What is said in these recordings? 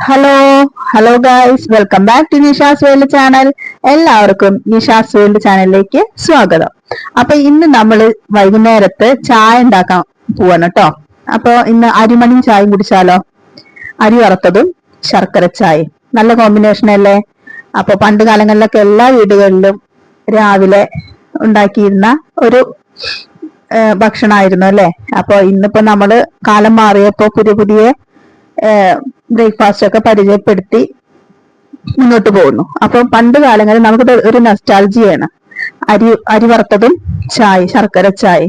Hello hello guys welcome back to Nisha's world channel എല്ലാവർക്കും Nisha's world ചാനലിലേക്ക് സ്വാഗതം. അപ്പൊ ഇന്ന് നമ്മൾ വൈകുന്നേരത്ത് ചായ ഉണ്ടാക്കാൻ പോവാണ് കേട്ടോ അപ്പൊ ഇന്ന് അരിമണിയും ചായയും കുടിച്ചാലോ? അരി വറുത്തതും ശർക്കര ചായയും. നല്ല കോമ്പിനേഷൻ അല്ലേ? അപ്പൊ പണ്ട് കാലങ്ങളിലൊക്കെ എല്ലാ വീടുകളിലും രാവിലെ ഉണ്ടാക്കിയിരുന്ന ഒരു ഭക്ഷണമായിരുന്നു അല്ലെ? അപ്പൊ ഇന്നിപ്പോ നമ്മൾ കാലം മാറിയപ്പോ പുതിയ പുതിയ ബ്രേക്ക്ഫാസ്റ്റ് ഒക്കെ പരിചയപ്പെടുത്തി മുന്നോട്ട് പോകുന്നു. അപ്പൊ പണ്ട് കാലങ്ങളിൽ നമുക്ക് ഒരു നസ്റ്റാൾജിയാണ് അരി അരി വറുത്തതും ചായ ശർക്കര ചായ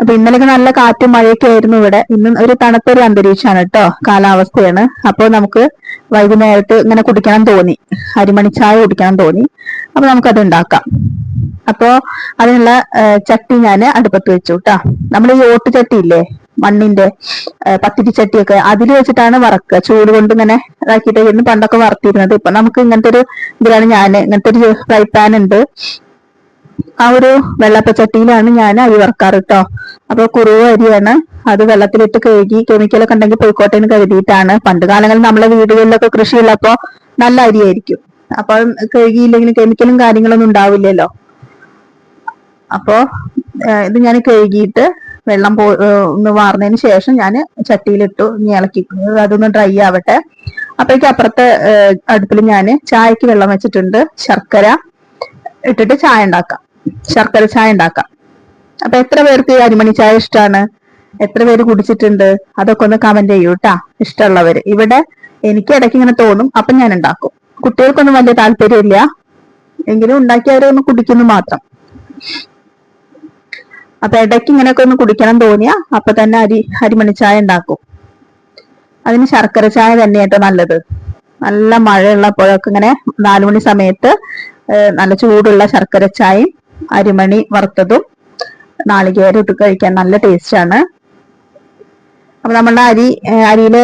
അപ്പൊ ഇന്നലെയൊക്കെ നല്ല കാറ്റും മഴയൊക്കെ ആയിരുന്നു ഇവിടെ. ഇന്ന് ഒരു തണുത്തൊരു അന്തരീക്ഷമാണ് കേട്ടോ കാലാവസ്ഥയാണ്. അപ്പോൾ നമുക്ക് വൈകുന്നേരത്ത് ഇങ്ങനെ കുടിക്കണം തോന്നി. അരിമണി ചായ കുടിക്കണം തോന്നി. അപ്പൊ നമുക്കത് ഉണ്ടാക്കാം. അപ്പോ അതിനുള്ള ചട്ടി ഞാൻ അടുപ്പത്ത് വെച്ചു കേട്ടാ നമ്മൾ ഈ ഓട്ടു ചട്ടി ഇല്ലേ മണ്ണിന്റെ പത്തിരി ചട്ടിയൊക്കെ അതിൽ വെച്ചിട്ടാണ് വറക്കുക. ചൂട് കൊണ്ട് ഇങ്ങനെ ഇതാക്കിയിട്ടായിരുന്നു പണ്ടൊക്കെ വറുത്തിരുന്നത്. ഇപ്പൊ നമുക്ക് ഇങ്ങനത്തെ ഒരു ഇതിലാണ് ഞാൻ ഇങ്ങനത്തെ ഒരു ഫ്രൈ പാൻ ഉണ്ട്. ആ ഒരു വെള്ളപ്പ ചട്ടിയിലാണ് ഞാൻ അരി വറക്കാറ് കേട്ടോ അപ്പൊ കുറുവ അരിയാണ്. അത് വെള്ളത്തിലിട്ട് കഴുകി കെമിക്കലൊക്കെ ഉണ്ടെങ്കിൽ പോയിക്കോട്ടെ എന്ന് കരുതിയിട്ടാണ്. പണ്ട് കാലങ്ങളിൽ നമ്മളെ വീടുകളിലൊക്കെ കൃഷിയുള്ളപ്പോ നല്ല അരിയായിരിക്കും. അപ്പൊ കഴുകിയില്ലെങ്കിൽ കെമിക്കലും കാര്യങ്ങളൊന്നും ഉണ്ടാവില്ലല്ലോ. അപ്പോ ഇത് ഞാൻ കഴുകിയിട്ട് വെള്ളം പോ ഒന്ന് വാർന്നതിന് ശേഷം ഞാൻ ചട്ടിയിലിട്ടു ഇനി ഇളക്കി. അതൊന്ന് ഡ്രൈ ആവട്ടെ. അപ്പോഴേക്കും അപ്പുറത്തെ അടുപ്പിൽ ഞാൻ ചായക്ക് വെള്ളം വെച്ചിട്ടുണ്ട്. ശർക്കര ഇട്ടിട്ട് ചായ ഉണ്ടാക്കാം. ശർക്കര ചായ ഉണ്ടാക്കാം. അപ്പൊ എത്ര പേർക്ക് അരിമണി ചായ ഇഷ്ടമാണ് എത്ര പേര് കുടിച്ചിട്ടുണ്ട്? അതൊക്കെ ഒന്ന് കമന്റ് ചെയ്യൂ കേട്ടാ ഇഷ്ടമുള്ളവര്. ഇവിടെ എനിക്ക് ഇടയ്ക്ക് ഇങ്ങനെ തോന്നും. അപ്പൊ ഞാൻ ഉണ്ടാക്കും. കുട്ടികൾക്കൊന്നും വലിയ താല്പര്യമില്ല. എങ്കിലും ഉണ്ടാക്കി കുടിക്കുന്നു മാത്രം. അപ്പൊ ഇടയ്ക്ക് ഇങ്ങനെയൊക്കെ ഒന്ന് കുടിക്കണം തോന്നിയാ അപ്പൊ തന്നെ അരി അരിമണി ചായ ഉണ്ടാക്കും. അതിന് ശർക്കര ചായ തന്നെ തന്നെയാട്ടോ നല്ലത്. നല്ല മഴയുള്ളപ്പോഴൊക്കെ ഇങ്ങനെ നാലുമണി സമയത്ത് നല്ല ചൂടുള്ള ശർക്കര ചായയും അരിമണി വറുത്തതും നാളികേരം ഇട്ട് കഴിക്കാൻ നല്ല ടേസ്റ്റാണ് അപ്പൊ നമ്മളുടെ അരി അരിയിൽ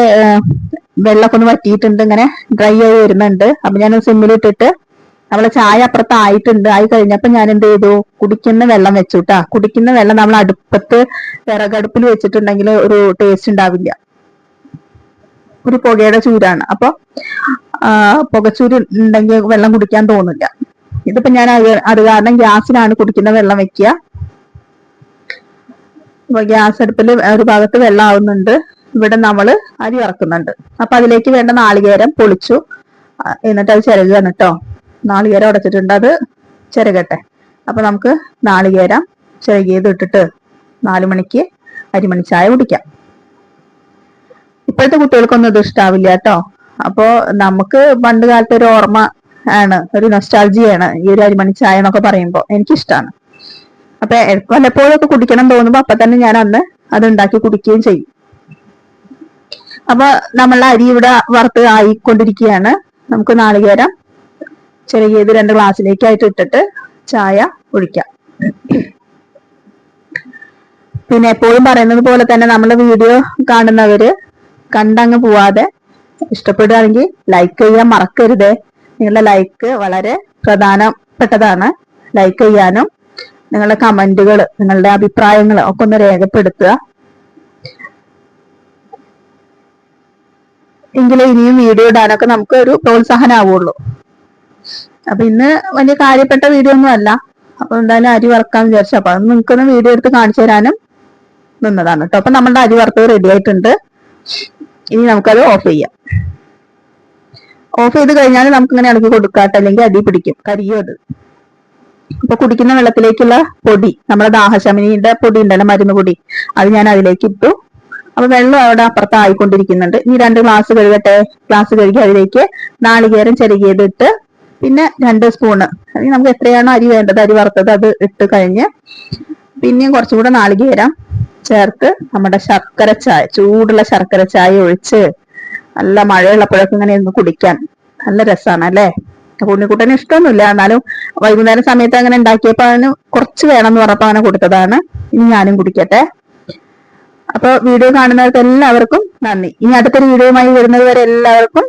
വെള്ളമൊക്കെ ഒന്ന് വറ്റിയിട്ടുണ്ട് ഇങ്ങനെ ഡ്രൈ ആയി വരുന്നുണ്ട്. അപ്പൊ ഞാൻ സിമ്മിലിട്ടിട്ട് നമ്മളെ ചായ അപ്പുറത്ത് ആയിട്ടുണ്ട് ആയി കഴിഞ്ഞപ്പോ ഞാൻ എന്ത് ചെയ്തു? കുടിക്കുന്ന വെള്ളം വെച്ചു കേട്ടാ കുടിക്കുന്ന വെള്ളം നമ്മൾ അടുപ്പത്ത് വിറകടുപ്പിൽ വെച്ചിട്ടുണ്ടെങ്കിൽ ഒരു ടേസ്റ്റ് ഉണ്ടാവില്ല. ഒരു പുകയുടെ ചൂരാണ് അപ്പൊ പുകച്ചൂര് ഉണ്ടെങ്കിൽ വെള്ളം കുടിക്കാൻ തോന്നില്ല. ഇതിപ്പോ ഞാൻ അത് കാരണം ഗ്യാസിലാണ് കുടിക്കുന്ന വെള്ളം വെക്കുക. അപ്പൊ ഗ്യാസ് അടുപ്പിൽ ഒരു ഭാഗത്ത് വെള്ളം ആവുന്നുണ്ട്. ഇവിടെ നമ്മൾ അരി ഇറക്കുന്നുണ്ട് അപ്പൊ അതിലേക്ക് വേണ്ട നാളികേരം പൊളിച്ചു. എന്നിട്ട് അത് ചിരകുകയാണ് കേട്ടോ നാളികേരം ഉടച്ചിട്ടുണ്ട് അത് ചിരകട്ടെ. അപ്പൊ നമുക്ക് നാളികേരം ചിരകിയത് ഇട്ടിട്ട് നാലു മണിക്ക് അരിമണി ചായ കുടിക്കാം. ഇപ്പോഴത്തെ കുട്ടികൾക്കൊന്നും ഇത് ഇഷ്ടാവില്ല കേട്ടോ. അപ്പോ നമുക്ക് പണ്ട് കാലത്തെ ഒരു ഓർമ്മ ആണ് ഒരു നൊസ്റ്റാൾജിയാണ് ഈ ഒരു അരിമണി ചായ എന്നൊക്കെ പറയുമ്പോൾ എനിക്കിഷ്ടമാണ് അപ്പൊ വല്ലപ്പോഴും ഒക്കെ കുടിക്കണം തോന്നുമ്പോ അപ്പൊ തന്നെ ഞാൻ അന്ന് അത് ഉണ്ടാക്കി കുടിക്കുകയും ചെയ്യും. അപ്പൊ നമ്മളെ അരി ഇവിടെ വറുത്ത് ആയിക്കൊണ്ടിരിക്കുകയാണ്. നമുക്ക് നാളികേരം ചെറിയത് രണ്ട് ഗ്ലാസ്സിലേക്കായിട്ട് ഇട്ടിട്ട് ചായ ഒഴിക്കാം. പിന്നെ എപ്പോഴും പറയുന്നത് പോലെ തന്നെ നമ്മുടെ വീഡിയോ കാണുന്നവര് കണ്ടങ്ങ് പോവാതെ ഇഷ്ടപ്പെടുകയാണെങ്കിൽ ലൈക്ക് ചെയ്യാൻ മറക്കരുത്. നിങ്ങളുടെ ലൈക്ക് വളരെ പ്രധാനപ്പെട്ടതാണ്. ലൈക്ക് ചെയ്യാനും നിങ്ങളുടെ കമന്റുകൾ നിങ്ങളുടെ അഭിപ്രായങ്ങൾ ഒക്കെ ഒന്ന് രേഖപ്പെടുത്തുക. എങ്കിലേ ഇനിയും വീഡിയോ ഇടാനൊക്കെ നമുക്ക് ഒരു പ്രോത്സാഹനമാവുള്ളൂ അപ്പൊ ഇന്ന് വലിയ കാര്യപ്പെട്ട വീഡിയോ ഒന്നും അല്ല. അപ്പൊ എന്തായാലും അരി വറക്കാന്ന് വിചാരിച്ചു. അപ്പൊ അത് നിങ്ങൾക്കൊന്ന് വീഡിയോ എടുത്ത് കാണിച്ചു തരാനും നിന്നതാണ് കേട്ടോ. അപ്പൊ നമ്മളുടെ അരി വറുത്തത് റെഡി ആയിട്ടുണ്ട്. ഇനി നമുക്കത് ഓഫ് ചെയ്യാം. ഓഫ് ചെയ്ത് കഴിഞ്ഞാൽ നമുക്ക് ഇങ്ങനെ ഇളക്കി കൊടുക്കാട്ടോ അല്ലെങ്കിൽ അടി പിടിക്കും. കരിയോ അത്. അപ്പൊ കുടിക്കുന്ന വെള്ളത്തിലേക്കുള്ള പൊടി നമ്മുടെ ദാഹശമിനിയുടെ പൊടി ഉണ്ടല്ലോ മരുന്ന് പൊടി. അത് ഞാൻ അതിലേക്ക് ഇട്ടു. അപ്പൊ വെള്ളം അവിടെ അപ്പുറത്ത് ആയിക്കൊണ്ടിരിക്കുന്നുണ്ട് ഇനി രണ്ട് ഗ്ലാസ് കഴുകട്ടെ? ഗ്ലാസ് കഴുകി അതിലേക്ക് നാളികേരം ചെറുകിയതിട്ട് പിന്നെ രണ്ട് സ്പൂണ് അല്ലെങ്കിൽ നമുക്ക് എത്രയാണോ അരി വേണ്ടത് അരി വറുത്തത് അത് ഇട്ട് കഴിഞ്ഞ് പിന്നെയും കുറച്ചും കൂടെ നാളികേരം ചേർത്ത് നമ്മുടെ ശർക്കര ചായ ചൂടുള്ള ശർക്കര ചായ ഒഴിച്ച് നല്ല മഴയുള്ളപ്പോഴൊക്കെ ഇങ്ങനെ ഒന്ന് കുടിക്കാൻ നല്ല രസമാണ് അല്ലേ? ഉണ്ണിക്കുട്ടന് ഇഷ്ടമൊന്നുമില്ല. എന്നാലും വൈകുന്നേരം സമയത്ത് അങ്ങനെ ഉണ്ടാക്കിയപ്പോ അതിന് കുറച്ച് വേണം എന്ന് പറഞ്ഞപ്പോ അങ്ങനെ കൊടുത്തതാണ്. ഇനി ഞാനും കുടിക്കട്ടെ. അപ്പൊ വീഡിയോ കാണുന്നവർക്ക് എല്ലാവർക്കും നന്ദി. ഇനി അടുത്തൊരു വീഡിയോയുമായി വരുന്നത് വരെ എല്ലാവർക്കും